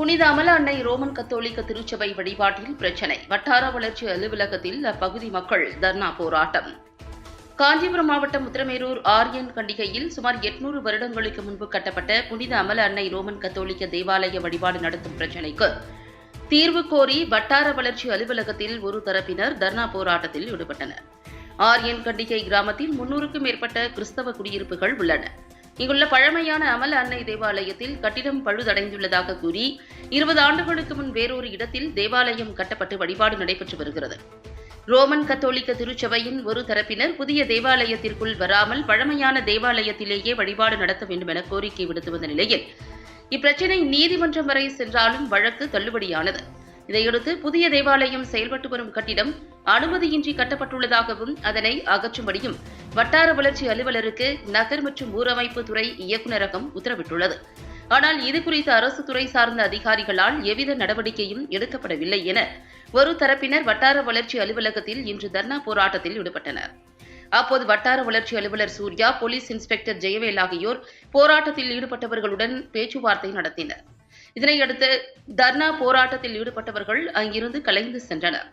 புனித அமல அன்னை ரோமன் கத்தோலிக்க திருச்சபை வழிபாட்டில் பிரச்சினை. வட்டார வளர்ச்சி அலுவலகத்தில் அப்பகுதி மக்கள் தர்ணா போராட்டம். காஞ்சிபுரம் மாவட்டம் உத்திரமேரூர் ஆரியன் கண்டிகையில் சுமார் எட்நூறு வருடங்களுக்கு முன்பு கட்டப்பட்ட புனித அமல அன்னை ரோமன் கத்தோலிக்க தேவாலய வழிபாடு நடத்தும் பிரச்சினைக்கு தீர்வு கோரி வட்டார வளர்ச்சி அலுவலகத்தில் ஒரு தரப்பினர் தர்ணா போராட்டத்தில் ஈடுபட்டனர். ஆரியன் கண்டிகை கிராமத்தில் முன்னூறுக்கும் மேற்பட்ட கிறிஸ்தவ குடியிருப்புகள் உள்ளன. இங்குள்ள பழமையான அமல அன்னை தேவாலயத்தில் கட்டிடம் பழுதடைந்துள்ளதாக கூறி இருபது ஆண்டுகளுக்கு முன் வேறொரு இடத்தில் தேவாலயம் கட்டப்பட்டு வழிபாடு நடைபெற்று வருகிறது. ரோமன் கத்தோலிக்க திருச்சபையின் ஒரு தரப்பினர் புதிய தேவாலயத்திற்குள் வராமல் பழமையான தேவாலயத்திலேயே வழிபாடு நடத்த வேண்டும் என கோரிக்கை விடுத்து வந்த நிலையில் இப்பிரச்சினை நீதிமன்றம் வரை சென்றாலும் வழக்கு தள்ளுபடியானது. இதையடுத்து புதிய தேவாலயம் செயல்பட்டு வரும் கட்டிடம் அனுமதியின்றி கட்டப்பட்டுள்ளதாகவும் அதனை அகற்றும்படியும் வட்டார வளர்ச்சி அலுவலருக்கு நகர் மற்றும் ஊரமைப்பு துறை இயக்குநரகம் உத்தரவிட்டுள்ளது. ஆனால் இது குறித்து அரசு துறை சார்ந்த அதிகாரிகளால் எவ்வித நடவடிக்கையும் எடுக்கப்படவில்லை என ஒரு தரப்பினர் வட்டார வளர்ச்சி அலுவலகத்தில் இன்று தர்ணா போராட்டத்தில் ஈடுபட்டனர். அப்போது வட்டார வளர்ச்சி அலுவலர் சூர்யா போலீஸ் இன்ஸ்பெக்டர் ஜெயவேல் ஆகியோர் போராட்டத்தில் ஈடுபட்டவர்களுடன் பேச்சுவார்த்தை நடத்தினர். இதனையடுத்து தர்ணா போராட்டத்தில் ஈடுபட்டவர்கள் அங்கிருந்து கலைந்து சென்றனர்.